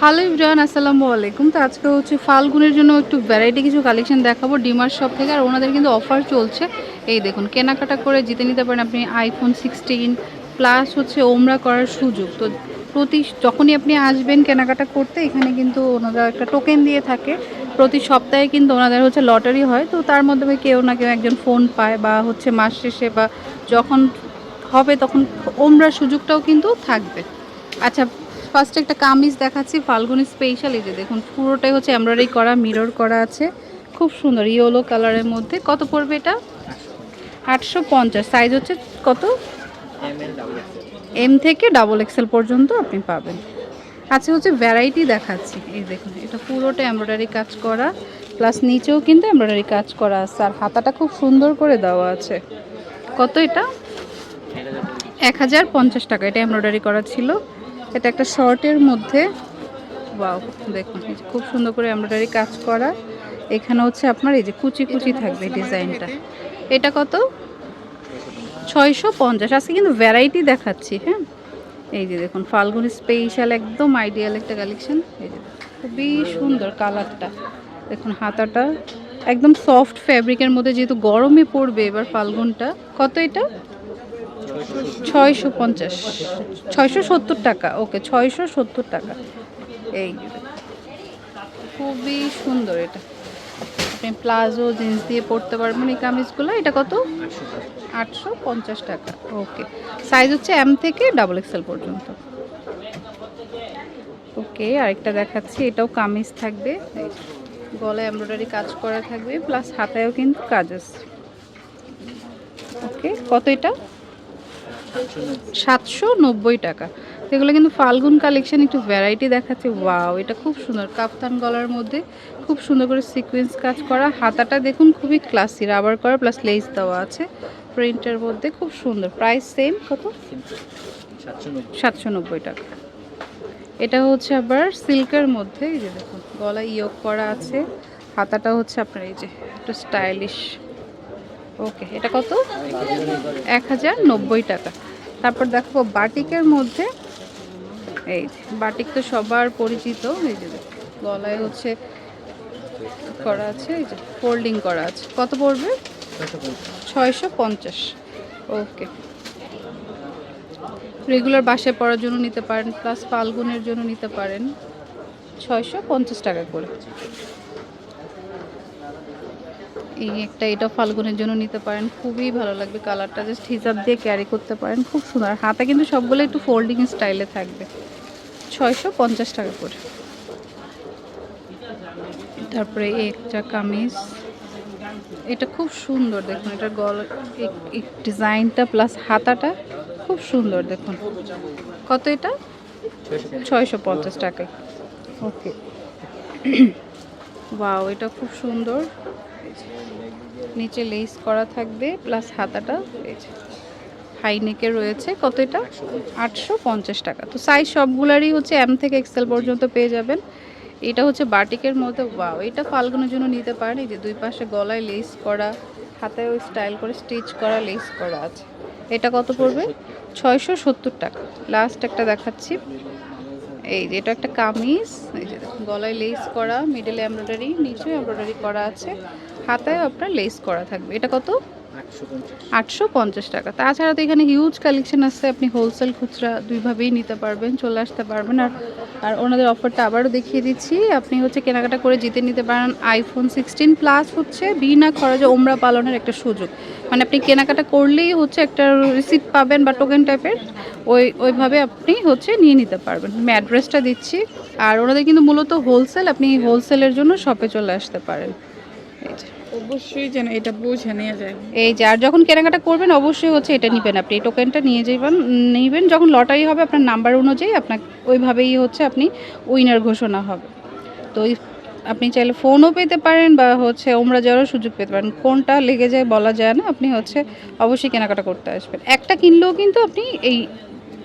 Hello Ibran আসসালামু আলাইকুম। তো আজকে হচ্ছে ফাল্গুনের জন্য একটু ভ্যারাইটি কিছু কালেকশন দেখাবো ডিমার শপ থেকে, আর ওনাদের কিন্তু অফার চলছে। এই দেখুন, কেনাকাটা করে জিতে নিতে পারেন আপনি আইফোন সিক্সটিন প্লাস হচ্ছে ওমরা করার সুযোগ। তো প্রতি, যখনই আপনি আসবেন কেনাকাটা করতে, এখানে কিন্তু ওনারা একটা টোকেন দিয়ে থাকে। প্রতি সপ্তাহে কিন্তু ওনাদের হচ্ছে লটারি হয়। তো তার মাধ্যমে কেউ না কেউ একজন ফোন পায় বা হচ্ছে মাস শেষে বা যখন হবে তখন ওমরার সুযোগটাও কিন্তু থাকবে। আচ্ছা ফার্স্টে একটা কামিজ দেখাচ্ছি, ফাল্গুনি স্পেশাল এই যে দেখুন, পুরোটাই হচ্ছে এমব্রয়ডারি করা মিরর করা আছে। খুব সুন্দর ইয়েলো কালারের মধ্যে। কত পড়বে এটা? আটশো পঞ্চাশ। সাইজ হচ্ছে কত? এম থেকে ডাবল এক্সেল পর্যন্ত আপনি পাবেন। আচ্ছা হচ্ছে ভ্যারাইটি দেখাচ্ছি। এই দেখুন, এটা পুরোটা এমব্রয়ডারি কাজ করা। প্লাস নিচেও কিন্তু এমব্রয়ডারি কাজ করা আছে। আর হাতাটা খুব সুন্দর করে দেওয়া আছে। কত এটা? এক হাজার পঞ্চাশ টাকা। এটা এমব্রয়ডারি করা ছিল। এটা একটা শর্টের মধ্যে। ওয়াও দেখুন খুব সুন্দর করে এমব্রয়ডারি কাজ করা। এখানে হচ্ছে আপনার এই যে কুচি কুচি থাকবে ডিজাইনটা। এটা কত? ছয়শো পঞ্চাশ। আজকে কিন্তু ভ্যারাইটি দেখাচ্ছি হ্যাঁ? এই যে দেখুন ফাল্গুনি স্পেশাল একদম আইডিয়াল একটা কালেকশন এই যে খুবই সুন্দর কালারটা দেখুন হাতাটা একদম সফট ফ্যাব্রিকের মধ্যে যেহেতু গরমে পড়বে এবার ফাল্গুনটা। কত এটা? ছয়শো পঞ্চাশ। ছয়শো সত্তর টাকা। ওকে, ছয়শো সত্তর টাকা। এই খুবই সুন্দর এটা। আপনি প্লাজো জিন্স দিয়ে পরতে পারবেন এই কামিজগুলো। এটা কত? আটশো পঞ্চাশ টাকা। ওকে। সাইজ হচ্ছে এম থেকে ডাবল এক্সেল পর্যন্ত। ওকে, আরেকটা দেখাচ্ছি। এটাও কামিজ থাকবে। গলায় এমব্রয়ডারি কাজ করা থাকবে। প্লাস হাতায়ও কিন্তু কাজ আছে। ওকে, কত এটা? সাতশো নব্বই টাকা। এগুলো কিন্তু ফাল্গুন কালেকশন, একটু ভ্যারাইটি দেখাচ্ছে। ওয়াও এটা খুব সুন্দর। কাপ্তান গলার মধ্যে খুব সুন্দর করে সিকোয়েন্স কাজ করা। হাতাটা দেখুন, খুবই ক্লাসি রাবার করা প্লাস লেস দেওয়া আছে। প্রিন্টের মধ্যে খুব সুন্দর। প্রাইস সেম কত? সাতশো নব্বই টাকা। এটা হচ্ছে আবার সিল্কের মধ্যে, এই যে দেখুন গলা ইয়োগ করা আছে। হাতাটা হচ্ছে আপনার এই যে, একটু স্টাইলিশ ওকে এটা কত? এক হাজার নব্বই টাকা। তারপর দেখো বাটিকের মধ্যে, এই বাটিক তো সবার পরিচিত, এই যে গলায় হচ্ছে করা আছে, এই যে ফোল্ডিং করা আছে। কত পড়বে? ছয়শো পঞ্চাশ। ওকে। রেগুলার বাসায় পড়ার জন্য নিতে পারেন প্লাস ফাল্গুনের জন্য নিতে পারেন, ছয়শো পঞ্চাশ টাকা করে। এই একটা এটা ফাল্গুনের জন্য নিতে পারেন। খুবই ভালো লাগবে কালারটা। জাস্ট হিসাব দিয়ে ক্যারি করতে পারেন। খুব সুন্দর। হাতা কিন্তু সবগুলো একটু ফোল্ডিং স্টাইলে থাকবে। ছয়শো পঞ্চাশ টাকা করে। তারপরে একটা কামিজ। এটা খুব সুন্দর দেখুন। এটার গল ডিজাইনটা প্লাস হাতাটা খুব সুন্দর দেখুন। কত এটা? ছয়শো পঞ্চাশ টাকায়। ওকে ওয়াও এটা খুব সুন্দর। নিচে লেস করা থাকবে প্লাস হাতাটা যে হাই নেকে রয়েছে, কত এটা? আটশো পঞ্চাশ টাকা। তো সাইজ সবগুলারই হচ্ছে এম থেকে এক্সেল পর্যন্ত পেয়ে যাবেন। এটা হচ্ছে বাটিকের মধ্যে ওয়াও এটা ফাল্গুনের জন্য নিতে পারেন। এই যে দুই পাশে গলায় লেস করা, হাতেও স্টাইল করে স্টিচ করা লেস করা আছে। এটা কত পড়বে? ছয়শো সত্তর টাকা। লাস্ট একটা দেখাচ্ছি। এই যে, এটা একটা কামিজ। এই যে গলায় লেস করা মিডলে এমব্রয়ডারি নিচেও এমব্রয়ডারি করা আছে। হাতায় আপনার লেস করা থাকবে। এটা কত? আটশো পঞ্চাশ। টাকা। তাছাড়া তো এখানে হিউজ কালেকশন আছে আপনি হোলসেল খুচরা দুইভাবেই নিতে পারবেন চলে আসতে পারবেন। আর আর ওনাদের অফারটা আবারও দেখিয়ে দিচ্ছি। আপনি হচ্ছে কেনাকাটা করে জিতে নিতে পারেন আইফোন সিক্সটিন প্লাস হচ্ছে বিনা খরচে ওমরা পালনের একটা সুযোগ। মানে আপনি কেনাকাটা করলেই হচ্ছে একটা রিসিপ্ট পাবেন বা টোকেন টাইপের ওই ওইভাবে আপনি হচ্ছে নিয়ে নিতে পারবেন। আমি অ্যাড্রেসটা দিচ্ছি। আর ওনাদের কিন্তু মূলত হোলসেল আপনি হোলসেলের জন্য শপে চলে আসতে পারেন। অবশ্যই যেন এটা বুঝে নিয়ে যায়। এই যে, আর যখন কেনাকাটা করবেন, অবশ্যই হচ্ছে এটা নেবেন আপনি। এই টোকেনটা নিয়ে যাবেন নেবেন, যখন লটারি হবে, আপনার নাম্বার অনুযায়ী আপনার ওইভাবেই হচ্ছে আপনি উইনার ঘোষণা হবে। তো আপনি চাইলে ফোনও পেতে পারেন বা হচ্ছে ওমরা যাওয়ারও সুযোগ পেতে পারেন। কোনটা লেগে যায় বলা যায় না, আপনি হচ্ছে অবশ্যই কেনাকাটা করতে আসবেন। একটা কিনলেও কিন্তু আপনি এই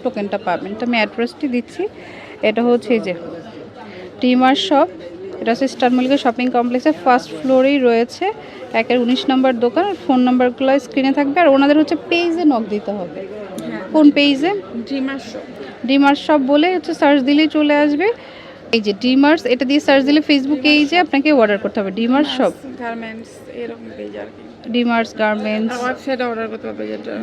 টোকেনটা পাবেন। তো আমি অ্যাড্রেসটি দিচ্ছি। এটা হচ্ছে যে টিমার শপ এটা হচ্ছে স্টার মল্লিকা শপিং কমপ্লেক্সের ফার্স্ট ফ্লোরেই রয়েছে। একের উনিশ নম্বর দোকান ফোন নাম্বারগুলো স্ক্রিনে থাকবে। আর ওনাদের হচ্ছে পেজে নক দিতে হবে। কোন পেজে? ড্রিমার শপ ডিমার শপ বলে হচ্ছে সার্চ দিলেই চলে আসবে। এই যে ডিমার্স এটা দিয়ে সার্চ দিলে ফেসবুকে এই যে আপনাকে অর্ডার করতে হবে। ডিমার্স সব গার্মেন্টস এরকম পেজ আর কি। ডিমার্স গার্মেন্টস ওয়েবসাইটে অর্ডার করতে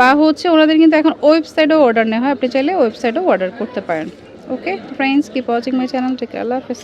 বা হচ্ছে ওনাদের কিন্তু এখন ওয়েবসাইটেও অর্ডার নেওয়া হয়। আপনি চাইলে ওয়েবসাইটেও অর্ডার করতে পারেন। Okay friends keep watching my channel take আল্লাহ হাফেজ।